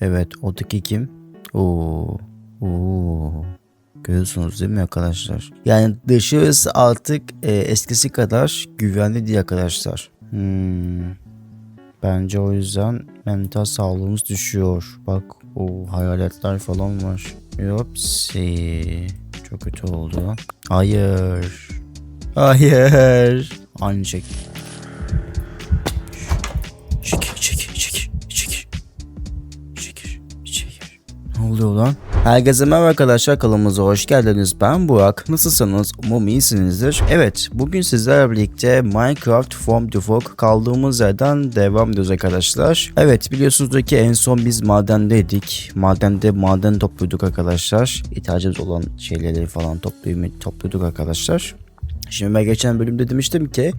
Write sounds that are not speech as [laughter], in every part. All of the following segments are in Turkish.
Evet oradaki kim? Oo. Oo. Görüyorsunuz değil mi arkadaşlar? Yani dışarısı artık e, eskisi kadar güvenli değil arkadaşlar. Hmm. Bence o yüzden mental sağlığımız düşüyor. Bak o hayaletler falan var. Yopsi. Çok kötü oldu. Hayır. Hayır. Aynı şey. Çekil çekil Oluyor lan? Herkese merhaba arkadaşlar kanalımıza hoş geldiniz. Ben Burak. Nasılsınız? Umarım iyisinizdir. Evet bugün sizlerle birlikte Minecraft From the Fog kaldığımız yerden devam ediyoruz arkadaşlar. Evet biliyorsunuz ki en son biz madendeydik. Madende maden topluyorduk arkadaşlar. İhtiyacımız olan şeyleri falan topluyorduk arkadaşlar. Şimdi ben geçen bölümde demiştim ki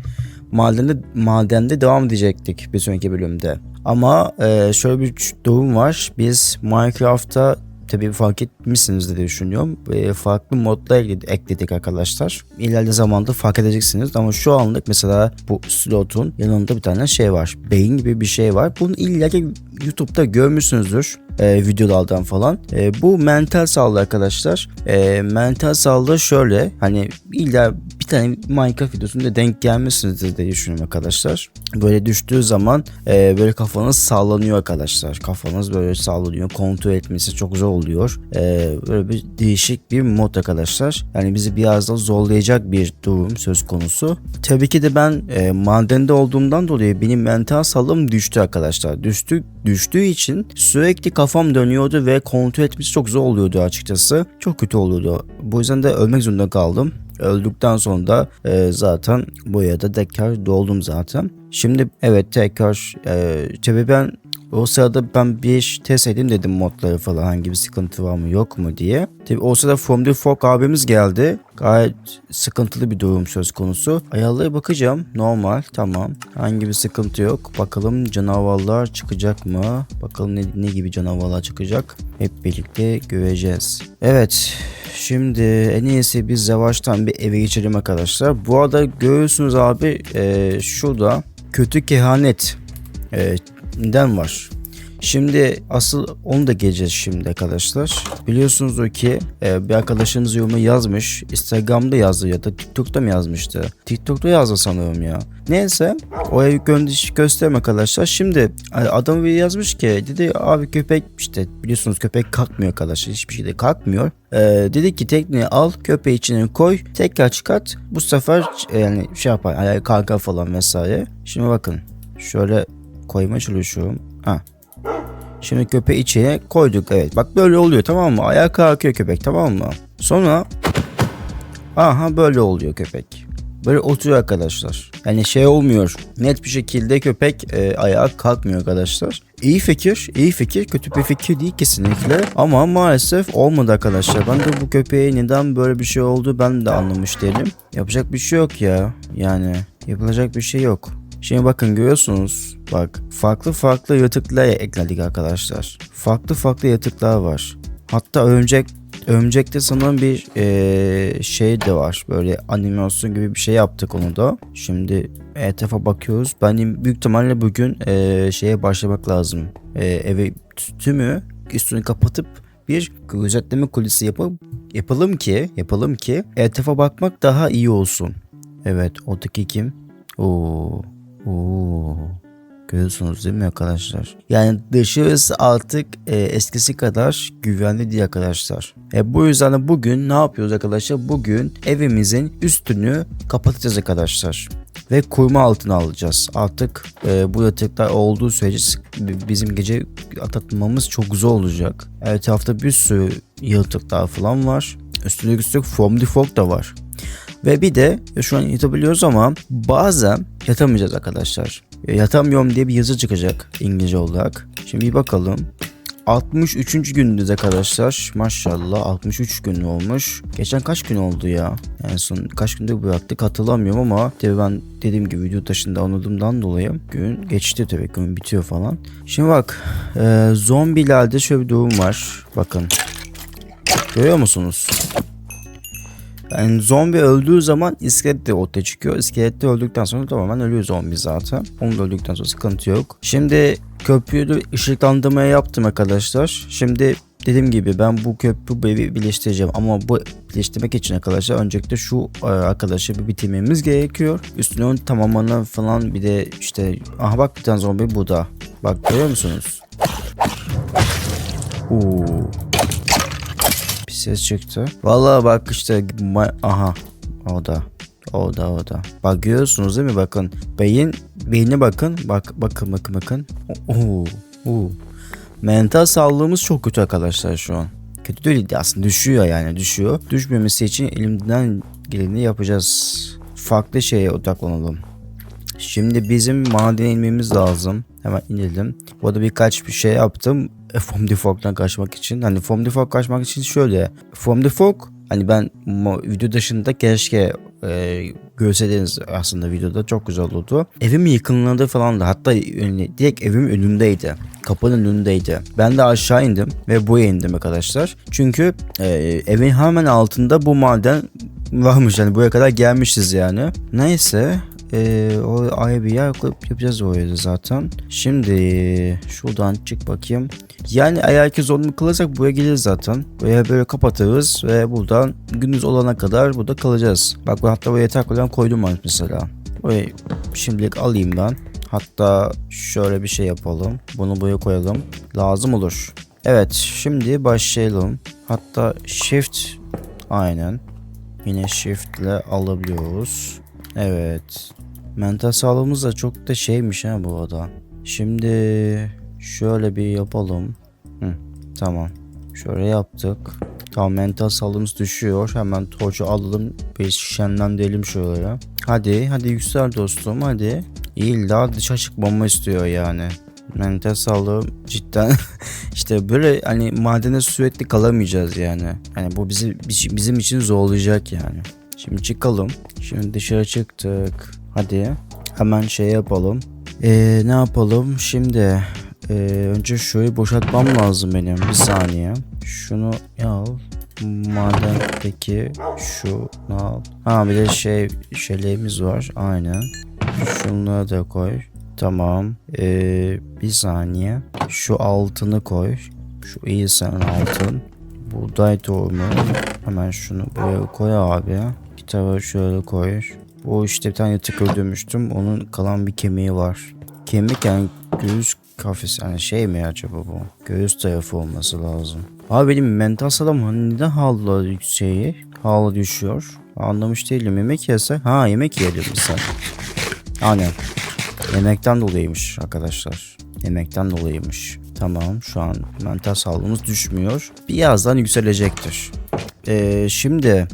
madende madende devam edecektik bir sonraki bölümde. Ama e, şöyle bir durum var. Biz Minecraft'ta tabii fark etmişsiniz diye düşünüyorum. E, farklı modlar ekledik, arkadaşlar. İleride zamanda fark edeceksiniz ama şu anlık mesela bu slotun yanında bir tane şey var. Beyin gibi bir şey var. Bunu illa ki YouTube'da görmüşsünüzdür e, videolardan falan. E, bu mental sağlığı arkadaşlar. E, mental sağlığı şöyle hani illa bir tane Minecraft videosunda denk gelmişsinizdir diye düşünüyorum arkadaşlar. Böyle düştüğü zaman e, böyle kafanız sallanıyor arkadaşlar. Kafanız böyle sallanıyor. Kontrol etmesi çok zor oluyor. E, böyle bir değişik bir mod arkadaşlar. Yani bizi biraz da zorlayacak bir durum söz konusu. Tabii ki de ben e, madende olduğumdan dolayı benim mental sağlığım düştü arkadaşlar. Düştü, düştüğü için sürekli kafam dönüyordu ve kontrol etmesi çok zor oluyordu açıkçası. Çok kötü oluyordu. Bu yüzden de ölmek zorunda kaldım. Öldükten sonra da e, zaten buraya da tekrar doldum zaten. Şimdi evet tekrar e, tabii ben o sırada ben bir test edeyim dedim modları falan hangi bir sıkıntı var mı yok mu diye. Tabii o sırada the Fog abimiz geldi. Gayet sıkıntılı bir durum söz konusu. Ayarlara bakacağım. Normal tamam. Hangi bir sıkıntı yok. Bakalım canavarlar çıkacak mı? Bakalım ne, ne gibi canavarlar çıkacak. Hep birlikte göreceğiz. Evet. Şimdi en iyisi biz yavaştan bir eve geçelim arkadaşlar. Bu arada görüyorsunuz abi e, şurada kötü kehanet e, neden var? Şimdi asıl onu da geleceğiz şimdi arkadaşlar. Biliyorsunuz ki e, bir arkadaşınız yoruma yazmış. Instagram'da yazdı ya da TikTok'ta mı yazmıştı? TikTok'ta yazdı sanırım ya. Neyse oraya gö göstereyim arkadaşlar. Şimdi e, adam bir yazmış ki dedi abi köpek işte biliyorsunuz köpek kalkmıyor arkadaşlar. Hiçbir şeyde kalkmıyor. E, dedi ki tekneyi al köpeği içine koy tekrar çıkart. Bu sefer yani şey yapar ayağa kalkar falan vesaire. Şimdi bakın şöyle koymaya çalışıyorum. Ha Şimdi köpeği içine koyduk evet. Bak böyle oluyor tamam mı? Ayağa kalkıyor köpek tamam mı? Sonra aha böyle oluyor köpek. Böyle oturuyor arkadaşlar. Yani şey olmuyor. Net bir şekilde köpek e, ayağa kalkmıyor arkadaşlar. İyi fikir, iyi fikir. Kötü bir fikir değil kesinlikle. Ama maalesef olmadı arkadaşlar. Ben de bu köpeğe neden böyle bir şey oldu ben de anlamış değilim. Yapacak bir şey yok ya. Yani yapılacak bir şey yok. Şimdi bakın görüyorsunuz. Bak farklı farklı yaratıklar ekledik arkadaşlar. Farklı farklı yaratıklar var. Hatta örümcek Örümcekte sanırım bir eee, şey de var. Böyle animasyon gibi bir şey yaptık onu da. Şimdi etrafa bakıyoruz. Ben büyük ihtimalle bugün eee, şeye başlamak lazım. Eee, eve tümü üstünü kapatıp bir gözetleme kulisi yapıp yapalım ki yapalım ki etrafa bakmak daha iyi olsun. Evet oradaki kim? Oo. Oo. Görüyorsunuz değil mi arkadaşlar? Yani dışarısı artık e, eskisi kadar güvenli değil arkadaşlar. E, bu yüzden de bugün ne yapıyoruz arkadaşlar? Bugün evimizin üstünü kapatacağız arkadaşlar. Ve kurma altına alacağız. Artık e, bu yataklar olduğu sürece bizim gece atlatmamız çok zor olacak. Etrafta bir sürü yaratıklar falan var. Üstüne üstlük From the Fog da var. Ve bir de e, şu an yatabiliyoruz ama bazen yatamayacağız arkadaşlar. Yatamıyorum diye bir yazı çıkacak İngilizce olarak. Şimdi bir bakalım. 63. gündeyiz arkadaşlar. Maşallah 63 gün olmuş. Geçen kaç gün oldu ya? En son kaç günde bıraktık hatırlamıyorum ama tabii ben dediğim gibi video taşında anladığımdan dolayı gün geçti tabii gün bitiyor falan. Şimdi bak e, zombilerde şöyle bir durum var. Bakın. Görüyor musunuz? Yani zombi öldüğü zaman iskelet de ortaya çıkıyor. İskelet de öldükten sonra tamamen ölüyor zombi zaten. Onu da öldükten sonra sıkıntı yok. Şimdi köprüyü ışıklandırmaya yaptım arkadaşlar. Şimdi dediğim gibi ben bu köprü bir birleştireceğim ama bu birleştirmek için arkadaşlar öncelikle şu e, arkadaşı bir bitirmemiz gerekiyor. Üstüne onun tamamını falan bir de işte aha bak bir tane zombi burada. Bak görüyor musunuz? Oo. Ses çıktı. Vallahi bak işte aha o da o da o da. Bak görüyorsunuz değil mi bakın. Beyin beyni bakın. Bak bakın bakın bakın. Oo. Oo. Mental sağlığımız çok kötü arkadaşlar şu an. Kötü değil aslında düşüyor yani düşüyor. Düşmemesi için elimden geleni yapacağız. Farklı şeye odaklanalım. Şimdi bizim madene inmemiz lazım. Hemen inelim. Bu arada birkaç bir şey yaptım. E, Foam Defog'dan kaçmak için. Hani Foam Defog kaçmak için şöyle. Foam Defog hani ben video dışında keşke e, görseydiniz aslında videoda çok güzel olurdu. Evim yakınlarında falan da hatta direkt evim önündeydi. Kapının önündeydi. Ben de aşağı indim ve buraya indim arkadaşlar. Çünkü e, evin hemen altında bu maden varmış yani buraya kadar gelmişiz yani. Neyse ee, o aya bir yer yapacağız oraya da zaten. Şimdi şuradan çık bakayım. Yani eğer ki zorunlu kalırsak buraya geliriz zaten. Buraya böyle kapatırız ve buradan gündüz olana kadar burada kalacağız. Bak ben hatta buraya yatak falan koydum ben mesela. Burayı şimdilik alayım ben. Hatta şöyle bir şey yapalım. Bunu buraya koyalım. Lazım olur. Evet şimdi başlayalım. Hatta shift aynen. Yine shift ile alabiliyoruz. Evet. Mental sağlığımız da çok da şeymiş ha bu arada. Şimdi şöyle bir yapalım. Hı, tamam. Şöyle yaptık. Tamam mental sağlığımız düşüyor. Hemen torcu alalım. Bir şenlendirelim şöyle. Hadi hadi yüksel dostum hadi. Daha dışa çıkmamı istiyor yani. Mental sağlığım cidden [laughs] işte böyle hani madene sürekli kalamayacağız yani. Yani bu bizi bizim için zorlayacak yani. Şimdi çıkalım. Şimdi dışarı çıktık. Hadi hemen şey yapalım. Ee, ne yapalım? Şimdi ee, önce şöyle boşaltmam lazım benim. Bir saniye. Şunu al. Madendeki şu al. Ha bir de şey şeylerimiz var. Aynen. Şunları da koy. Tamam. Ee, bir saniye. Şu altını koy. Şu iyi sen altın. Buğday tohumu. Hemen şunu buraya koy abi. Kitabı şöyle koy. Bu işte bir tane yatık öldürmüştüm. Onun kalan bir kemiği var. Kemik yani göğüs kafesi. Yani şey mi acaba bu? Göğüs tarafı olması lazım. Abi benim mental sağlam hani neden hala şeyi hala düşüyor? Anlamış değilim. Yemek yese. Ha yemek yiyelim sen. Aynen. Yemekten dolayıymış arkadaşlar. Yemekten dolayıymış. Tamam şu an mental sağlığımız düşmüyor. Birazdan yükselecektir. Ee, şimdi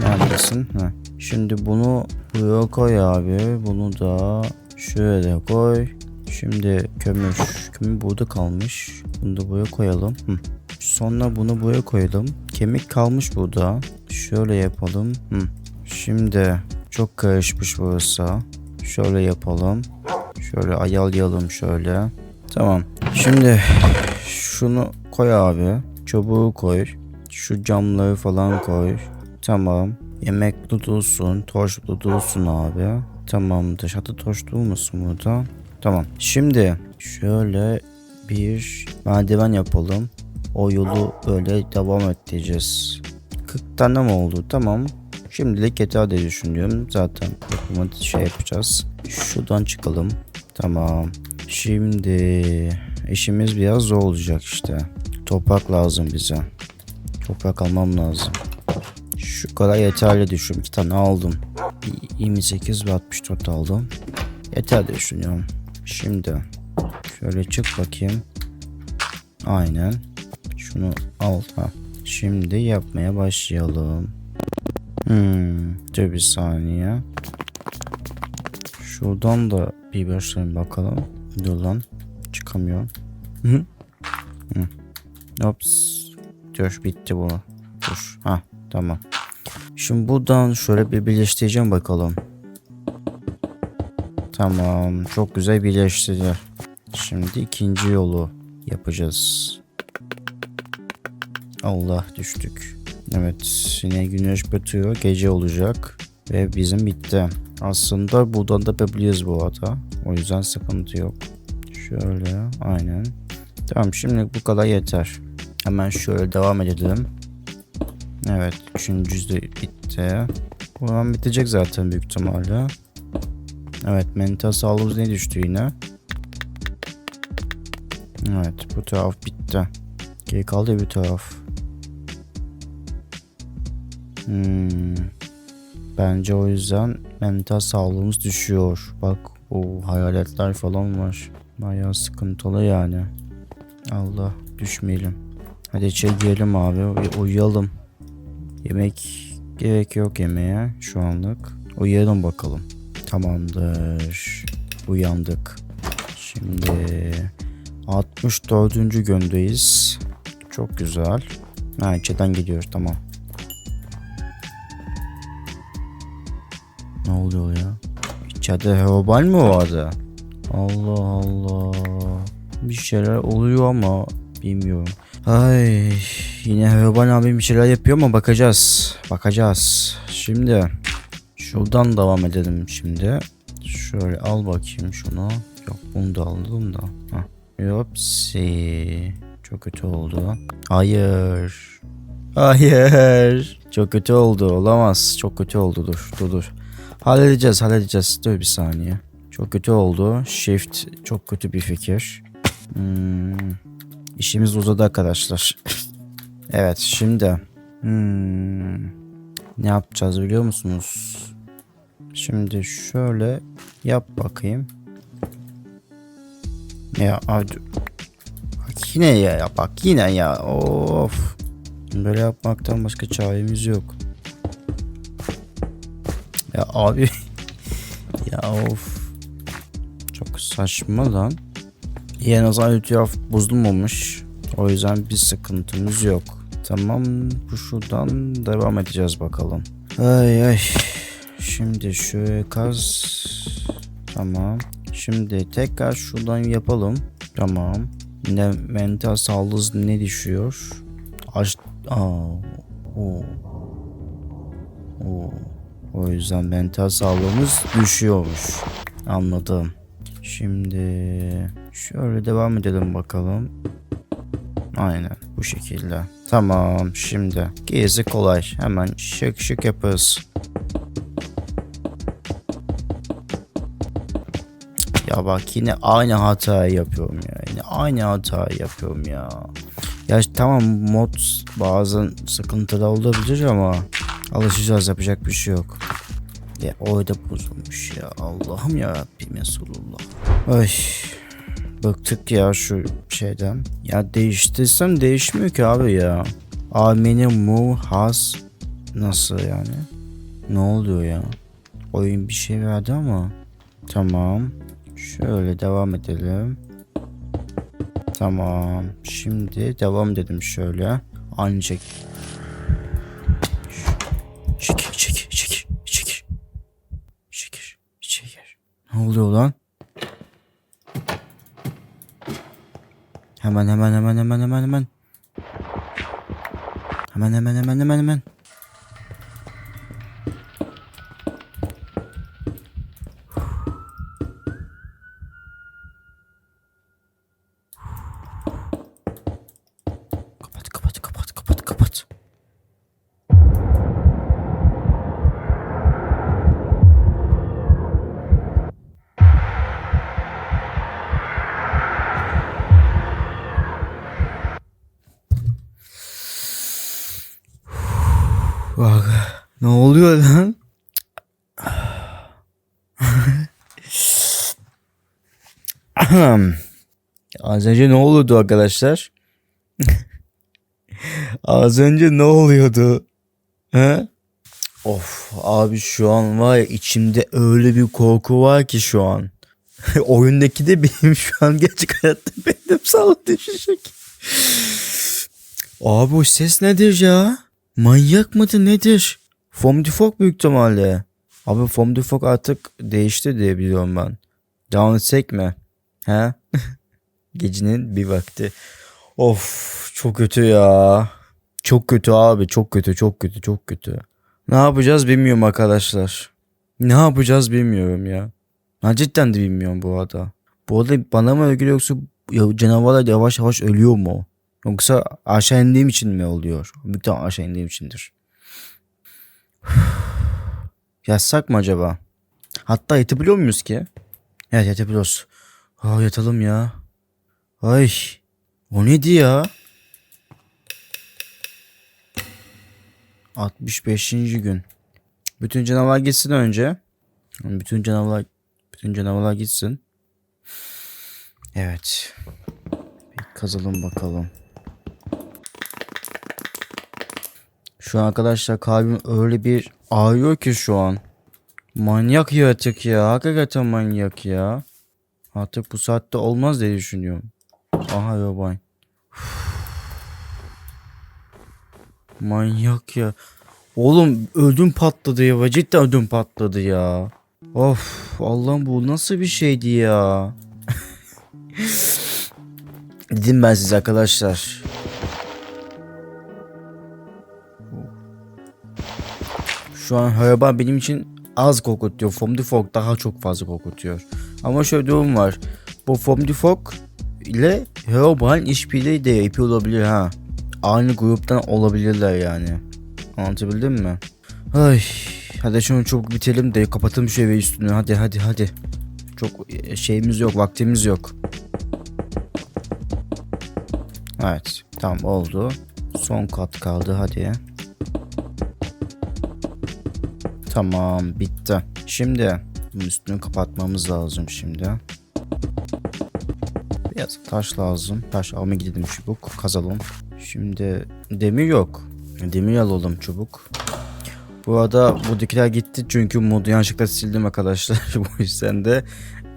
neredesin? Heh. Şimdi bunu buraya koy abi. Bunu da şöyle koy. Şimdi kömür. Kömür burada kalmış. Bunu da buraya koyalım. Hı. Sonra bunu buraya koyalım. Kemik kalmış burada. Şöyle yapalım. Hı. Şimdi çok karışmış burası. Şöyle yapalım. Şöyle ayarlayalım şöyle. Tamam. Şimdi şunu koy abi. Çubuğu koy. Şu camları falan koy. Tamam. Yemek tutulsun. Torç tutulsun abi. Tamamdır. Hatta torç durmasın burada. Tamam. Şimdi şöyle bir merdiven yapalım. O yolu böyle devam edeceğiz. 40 tane mi oldu? Tamam. Şimdilik yeter diye düşünüyorum. Zaten yapımı şey yapacağız. Şuradan çıkalım. Tamam. Şimdi işimiz biraz zor olacak işte. Toprak lazım bize. Toprak almam lazım. Şu kadar yeterli düşün. İki tane aldım. 28 ve 64 aldım. Yeter diye düşünüyorum. Şimdi şöyle çık bakayım. Aynen. Şunu al. Ha. Şimdi yapmaya başlayalım. Hmm, dur bir saniye. Şuradan da bir başlayalım bakalım. Dur lan. Çıkamıyorum. Hı. Hı. Ops. Dur bitti bu. Dur. Ha tamam. Şimdi buradan şöyle bir birleştireceğim bakalım. Tamam. Çok güzel birleştirdi. Şimdi ikinci yolu yapacağız. Allah düştük. Evet yine güneş batıyor gece olacak ve bizim bitti. Aslında buradan da yapabiliriz bu arada. O yüzden sıkıntı yok. Şöyle aynen. Tamam şimdi bu kadar yeter. Hemen şöyle devam edelim. Evet üçüncüsü de bitti. Bu an bitecek zaten büyük ihtimalle. Evet mental sağlığımız ne düştü yine? Evet bu taraf bitti. Geri kaldı bir taraf. Hmm. Bence o yüzden mental sağlığımız düşüyor. Bak o hayaletler falan var. Bayağı sıkıntılı yani. Allah düşmeyelim. Hadi içeri girelim abi uy- uyuyalım. Yemek gerek yok yemeğe şu anlık. Uyuyalım bakalım. Tamamdır. Uyandık. Şimdi 64. gündeyiz. Çok güzel. Ha içeriden gidiyoruz tamam. Ne oluyor ya? İçeride heroban mı vardı? Allah Allah. Bir şeyler oluyor ama bilmiyorum. Ay yine heroban abim bir şeyler yapıyor ama bakacağız. Bakacağız. Şimdi şuradan devam edelim şimdi. Şöyle al bakayım şunu. Yok bunu da aldım da. Heh. Yopsi. Çok kötü oldu. Hayır. Hayır. Çok kötü oldu. Olamaz. Çok kötü oldu. Dur dur dur. Halledeceğiz halledeceğiz. Dur bir saniye. Çok kötü oldu. Shift çok kötü bir fikir. Hmm. İşimiz uzadı arkadaşlar. [laughs] evet şimdi. Hmm. Ne yapacağız biliyor musunuz? Şimdi şöyle yap bakayım. Ya hadi. Bak yine ya, bak yine ya of. Böyle yapmaktan başka çaremiz yok. Ya abi. [laughs] ya of. Çok saçma lan. İyi en azından etraf bozulmamış. O yüzden bir sıkıntımız yok. Tamam bu şuradan devam edeceğiz bakalım. Ay ay. Şimdi şu kaz. Tamam. Şimdi tekrar şuradan yapalım. Tamam. Ne mental sağlığımız ne düşüyor? Aç. Aa. Oo. Oo. O yüzden mental sağlığımız düşüyormuş. Anladım. Şimdi şöyle devam edelim bakalım. Aynen bu şekilde. Tamam şimdi gerisi kolay. Hemen şık şık yaparız. Ya bak yine aynı hatayı yapıyorum ya. Yine aynı hatayı yapıyorum ya. Ya tamam mod bazen sıkıntıda olabilir ama alışacağız yapacak bir şey yok. Ya orada bozulmuş ya. Allah'ım ya Rabbim Resulullah. Ay bıktık ya şu şeyden. Ya değiştirsem değişmiyor ki abi ya. Ameni mu has nasıl yani? Ne oluyor ya? Oyun bir şey verdi ama. Tamam. Şöyle devam edelim. Tamam. Şimdi devam dedim şöyle. Ancak. Çekil çekil çekil çekil. Çekil çekil. Ne oluyor lan? Hemen hemen hemen hemen hemen hemen. Hemen hemen hemen hemen hemen. Ne oluyor lan? [clears throat] Az önce ne oluyordu arkadaşlar? [laughs] Az önce ne oluyordu? He? Of abi şu an var ya içimde öyle bir korku var ki şu an. [laughs] Oyundaki de benim şu an gerçek hayatta benim sağlık düşecek. Abi o ses nedir ya? Manyak mıdır nedir? From Defog büyük ihtimalle. Abi From Defog artık değişti diye biliyorum ben. Devam etsek mi? He? [laughs] Gecenin bir vakti. Of çok kötü ya. Çok kötü abi çok kötü çok kötü çok kötü. Ne yapacağız bilmiyorum arkadaşlar. Ne yapacağız bilmiyorum ya. Ha cidden de bilmiyorum bu arada. Bu arada bana mı geliyor yoksa ya, canavarlar yavaş yavaş ölüyor mu? Yoksa aşağı indiğim için mi oluyor? Büyük aşağı indiğim içindir. Yatsak mı acaba? Hatta yatabiliyor muyuz ki? Evet yatabiliyoruz. Aa yatalım ya. Ay. O neydi ya? 65. gün. Bütün canavar gitsin önce. Bütün canavar bütün canavarlar gitsin. Evet. Bir kazalım bakalım. Şu arkadaşlar kalbim öyle bir ağrıyor ki şu an. Manyak yaratık ya. Hakikaten manyak ya. Artık bu saatte olmaz diye düşünüyorum. Aha yobay. Manyak ya. Oğlum ödüm patladı ya. Cidden ödüm patladı ya. Of Allah'ım bu nasıl bir şeydi ya. [laughs] Dedim ben size arkadaşlar. Şu an Haraban benim için az korkutuyor. From the Fog daha çok fazla korkutuyor. Ama şöyle durum var. Bu From the Fog ile Haraban işbirliği de yapıyor olabilir ha. Aynı gruptan olabilirler yani. Anlatabildim mi? Ay, hadi şunu çabuk bitirelim de kapatalım şu evi üstünü. Hadi hadi hadi. Çok e, şeyimiz yok, vaktimiz yok. Evet, tamam oldu. Son kat kaldı hadi. Tamam, bitti. Şimdi bunun üstünü kapatmamız lazım şimdi. Biraz taş lazım. Taş almaya gidelim çubuk. Kazalım. Şimdi demir yok. Demir alalım çubuk. Bu arada buradakiler gitti çünkü modu yanlışlıkla sildim arkadaşlar. [laughs] Bu yüzden de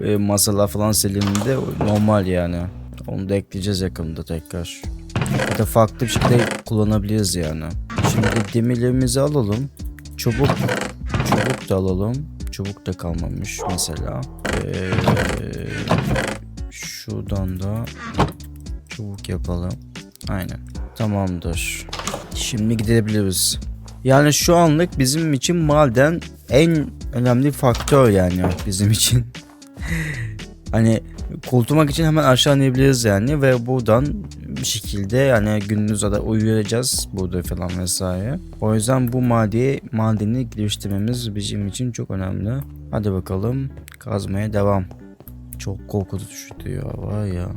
e, masalar falan siliminde normal yani. Onu da ekleyeceğiz yakında tekrar. Ya da farklı bir şekilde kullanabiliriz yani. Şimdi demirlerimizi alalım. Çubuk da alalım. Çubuk da kalmamış mesela. Ee, şuradan da çubuk yapalım. Aynen. Tamamdır. Şimdi gidebiliriz. Yani şu anlık bizim için maden en önemli faktör yani bizim için. [laughs] hani kurtulmak için hemen aşağı inebiliriz yani ve buradan bir şekilde yani gündüz da uyuyacağız burada falan vesaire. O yüzden bu maddeyi madeni geliştirmemiz bizim için çok önemli. Hadi bakalım kazmaya devam. Çok korkutucu ya var ya.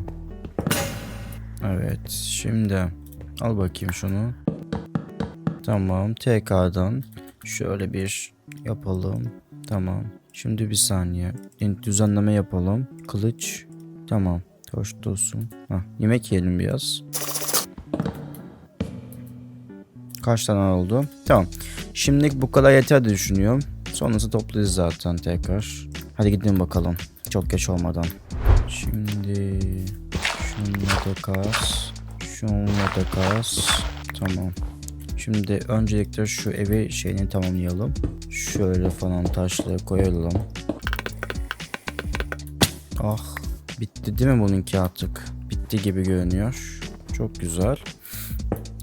Evet şimdi al bakayım şunu. Tamam tekrardan şöyle bir yapalım. Tamam. Şimdi bir saniye. Düzenleme yapalım. Kılıç. Tamam. Hoş olsun. Hah, yemek yiyelim biraz. Kaç tane oldu? Tamam. Şimdilik bu kadar yeter diye düşünüyorum. Sonrası toplarız zaten tekrar. Hadi gidelim bakalım. Çok geç olmadan. Şimdi şunla da kas. Şunla da kas. Tamam. Şimdi öncelikle şu evi şeyini tamamlayalım. Şöyle falan taşları koyalım. Ah bitti değil mi bununki artık? Bitti gibi görünüyor. Çok güzel.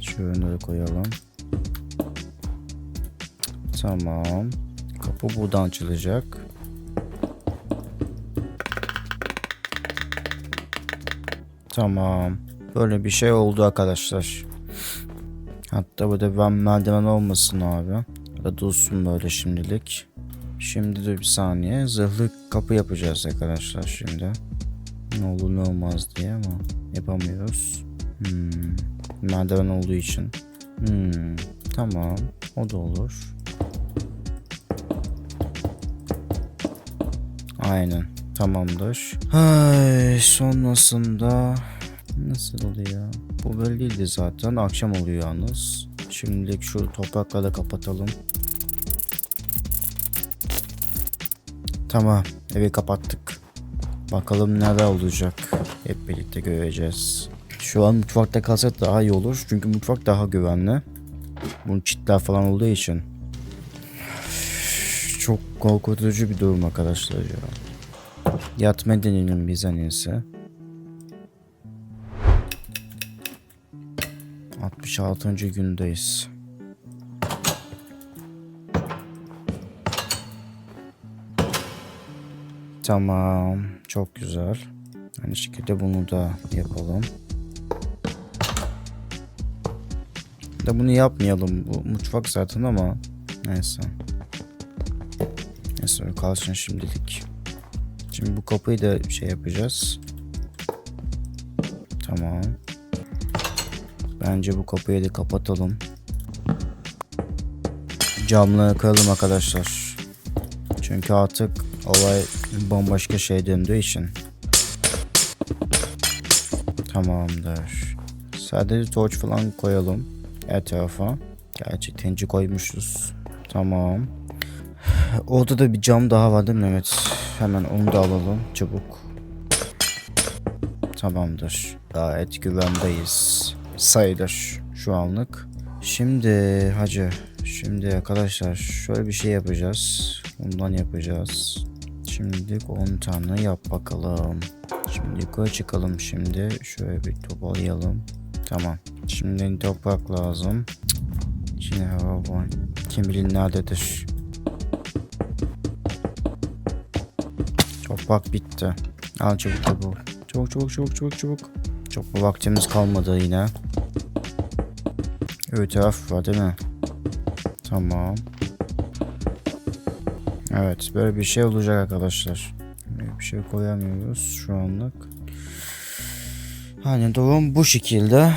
Şöyle de koyalım. Tamam. Kapı buradan açılacak. Tamam. Böyle bir şey oldu arkadaşlar. Hatta burada ben merdiven olmasın abi. Ya da dursun böyle şimdilik. Şimdi de bir saniye. Zırhlı kapı yapacağız arkadaşlar şimdi. Ne olur ne olmaz diye ama yapamıyoruz. Hmm. Merdiven olduğu için. Hmm. Tamam. O da olur. Aynen. Tamamdır. Ay, sonrasında nasıl oluyor? Bu böyle zaten. Akşam oluyor yalnız. Şimdilik şu toprakla da kapatalım. Tamam. Evi kapattık. Bakalım neler olacak. Hep birlikte göreceğiz. Şu an mutfakta kalsak daha iyi olur. Çünkü mutfak daha güvenli. Bunun çitler falan olduğu için. Çok korkutucu bir durum arkadaşlar ya. Yatma deneyelim biz en iyisi. 66. gündeyiz. Tamam. Çok güzel. Aynı şekilde bunu da yapalım. Da bunu yapmayalım. Bu mutfak zaten ama neyse. Neyse kalsın şimdilik. Şimdi bu kapıyı da şey yapacağız. Tamam. Bence bu kapıyı da kapatalım. Camları kıralım arkadaşlar. Çünkü artık olay bambaşka şey döndüğü için. Tamamdır. Sadece torç falan koyalım etrafa. Gerçi tenci koymuşuz. Tamam. [sighs] Orada da bir cam daha var değil mi? Evet. Hemen onu da alalım. Çabuk. Tamamdır. Gayet güvendeyiz. Sayılır şu anlık. Şimdi hacı. Şimdi arkadaşlar şöyle bir şey yapacağız. Ondan yapacağız. Şimdilik 10 tane yap bakalım. Şimdi yukarı çıkalım şimdi. Şöyle bir toparlayalım. Tamam. Şimdi toprak lazım. Yine hava var. Kim bilir nerededir. Toprak bitti. Al çabuk çabuk. Çabuk çabuk çabuk çabuk çabuk. Çok bir vaktimiz kalmadı yine. Öbür taraf var değil mi? Tamam. Evet böyle bir şey olacak arkadaşlar. Bir şey koyamıyoruz şu anlık. Hani durum bu şekilde.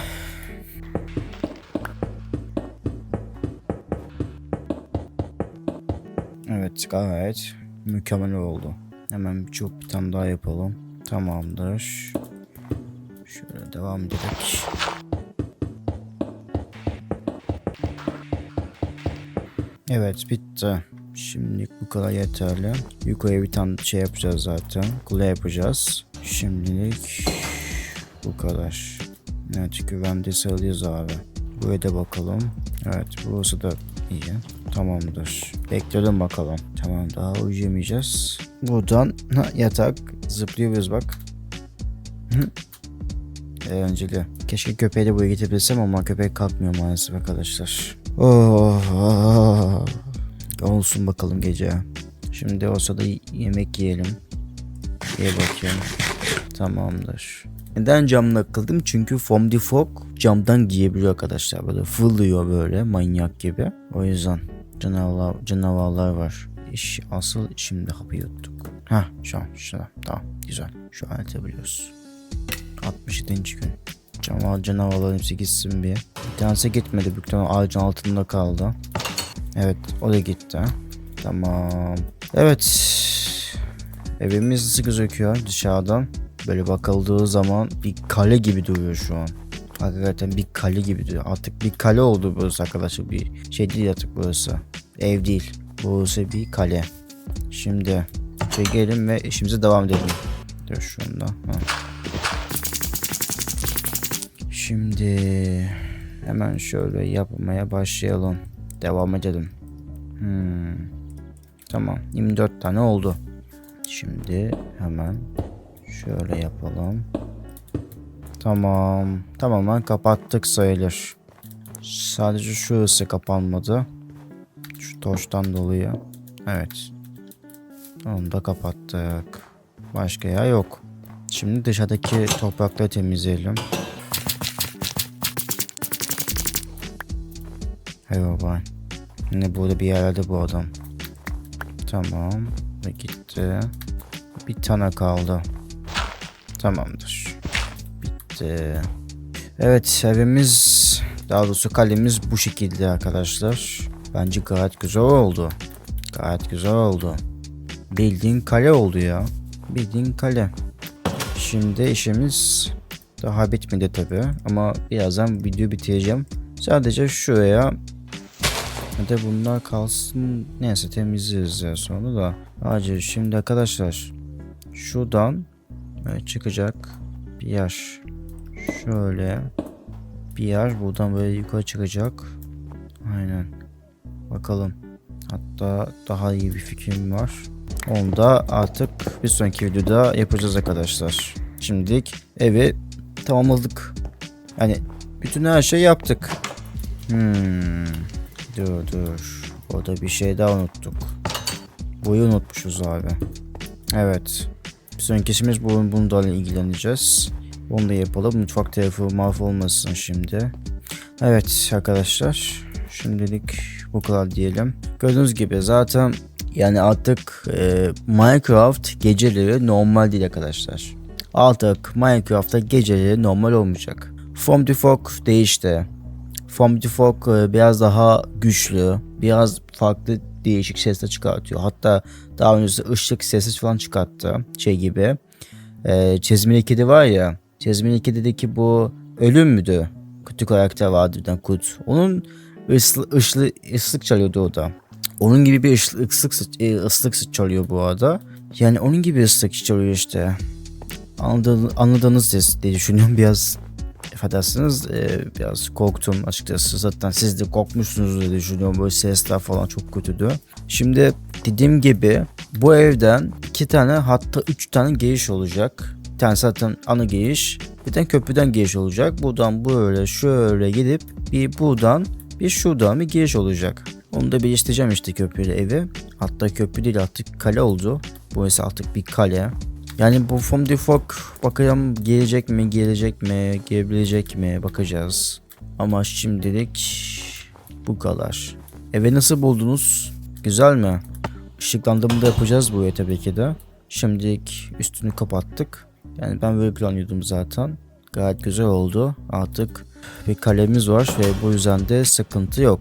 Evet gayet mükemmel oldu. Hemen çok bir tane daha yapalım. Tamamdır. Şöyle devam edelim. Evet bitti. Şimdilik bu kadar yeterli. Yukarıya bir tane şey yapacağız zaten. Kule yapacağız. Şimdilik bu kadar. Evet güvende sayılıyoruz abi. Buraya da bakalım. Evet burası da iyi. Tamamdır. Bekledim bakalım. Tamam daha uyuyamayacağız. Buradan ha, yatak zıplıyoruz bak. Eğlenceli. Keşke köpeği de buraya getirebilsem ama köpek kalkmıyor maalesef arkadaşlar. Oh, oh. Olsun bakalım gece. Şimdi olsa da yemek yiyelim. Ye bakayım. Tamamdır. Neden camla kıldım? Çünkü Foam Fog camdan giyebiliyor arkadaşlar. Böyle fırlıyor böyle manyak gibi. O yüzden canavar, canavarlar var. İş, asıl şimdi hapı yuttuk. Hah şu an şuna. Tamam güzel. Şu an yetebiliyoruz. 67. gün. Canavar, canavarların hepsi gitsin bir. Bir tanesi gitmedi. Büyük ağacın altında kaldı. Evet o da gitti. Tamam. Evet. Evimiz nasıl gözüküyor dışarıdan? Böyle bakıldığı zaman bir kale gibi duruyor şu an. Hakikaten bir kale gibi duruyor. Artık bir kale oldu burası arkadaşlar. Bir şey değil artık burası. Ev değil. Burası bir kale. Şimdi çekelim ve işimize devam edelim. Dur şunda. Ha. Şimdi hemen şöyle yapmaya başlayalım. Devam edelim. Hmm. Tamam. 24 tane oldu. Şimdi hemen şöyle yapalım. Tamam. Tamamen kapattık sayılır. Sadece şurası kapanmadı. Şu toştan dolayı. Evet. Onu da kapattık. Başka yer yok. Şimdi dışarıdaki toprakları temizleyelim. Baba. Yine burada bir yerde bu adam. Tamam. Ve gitti. Bir tane kaldı. Tamamdır. Bitti. Evet evimiz daha doğrusu kalemiz bu şekilde arkadaşlar. Bence gayet güzel oldu. Gayet güzel oldu. Bildiğin kale oldu ya. Bildiğin kale. Şimdi işimiz daha bitmedi tabi ama birazdan video bitireceğim. Sadece şuraya Hadi bunlar kalsın. Neyse temizleriz ya sonra da. Acil şimdi arkadaşlar. Şuradan böyle çıkacak bir yer. Şöyle bir yer buradan böyle yukarı çıkacak. Aynen. Bakalım. Hatta daha iyi bir fikrim var. Onu da artık bir sonraki videoda yapacağız arkadaşlar. Şimdilik evi tamamladık. Yani bütün her şey yaptık. Hmm. Dur dur. Orada bir şey daha unuttuk. Boyu unutmuşuz abi. Evet. Bir sonraki işimiz bu bundan ilgileneceğiz. Onu da yapalım. Mutfak tarafı mahvolmasın şimdi. Evet arkadaşlar. Şimdilik bu kadar diyelim. Gördüğünüz gibi zaten yani artık e, Minecraft geceleri normal değil arkadaşlar. Artık Minecraft'ta geceleri normal olmayacak. From the Fog değişti. From the e, biraz daha güçlü, biraz farklı değişik sesler çıkartıyor. Hatta daha önce ışık sesi falan çıkarttı. Şey gibi. E, Çizmeli Kedi var ya. Çizmeli Kedi'deki bu ölüm müydü? Kötü karakter vardı bir tane kurt. Onun ıslı, ışlı, ıslık çalıyordu o da. Onun gibi bir ıslık, ıslık, e, ıslık çalıyor bu arada. Yani onun gibi ıslık çalıyor işte. Anladığınız, anladığınız diye düşünüyorum biraz affedersiniz e, biraz korktum açıkçası zaten siz de korkmuşsunuz diye düşünüyorum böyle sesler falan çok kötüydü. Şimdi dediğim gibi bu evden iki tane hatta üç tane giriş olacak. Bir tane zaten ana giriş bir tane köprüden giriş olacak. Buradan böyle şöyle gidip bir buradan bir şuradan bir giriş olacak. Onu da birleştireceğim işte köprüyle evi. Hatta köprü değil artık kale oldu. Burası artık bir kale. Yani bu From the Fog bakalım gelecek mi, gelecek mi, gelebilecek mi bakacağız. Ama şimdilik bu kadar. Eve nasıl buldunuz? Güzel mi? Işıklandırma da yapacağız buraya tabii ki de. Şimdilik üstünü kapattık. Yani ben böyle planlıyordum zaten. Gayet güzel oldu. Artık bir kalemiz var ve bu yüzden de sıkıntı yok.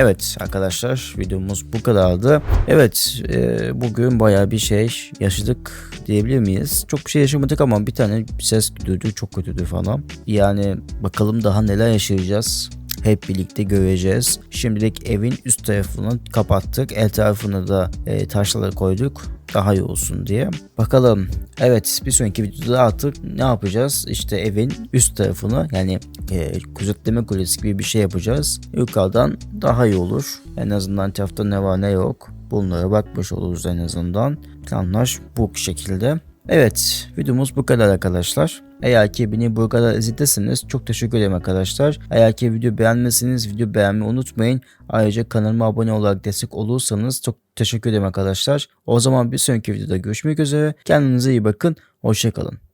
Evet arkadaşlar videomuz bu kadardı. Evet e, bugün baya bir şey yaşadık diyebilir miyiz? Çok şey yaşamadık ama bir tane ses duyduk çok kötüydü falan. Yani bakalım daha neler yaşayacağız. Hep birlikte göreceğiz. Şimdilik evin üst tarafını kapattık. El tarafını da e, taşları koyduk. Daha iyi olsun diye. Bakalım. Evet bir sonraki videoda artık ne yapacağız? İşte evin üst tarafını yani e, gözetleme kulesi gibi bir şey yapacağız. Yukarıdan daha iyi olur. En azından etrafta ne var ne yok. Bunlara bakmış oluruz en azından. Planlar bu şekilde. Evet videomuz bu kadar arkadaşlar. Eğer ki beni bu kadar izlediyseniz çok teşekkür ederim arkadaşlar. Eğer ki video beğenmezseniz video beğenmeyi unutmayın. Ayrıca kanalıma abone olarak destek olursanız çok teşekkür ederim arkadaşlar. O zaman bir sonraki videoda görüşmek üzere. Kendinize iyi bakın. Hoşçakalın.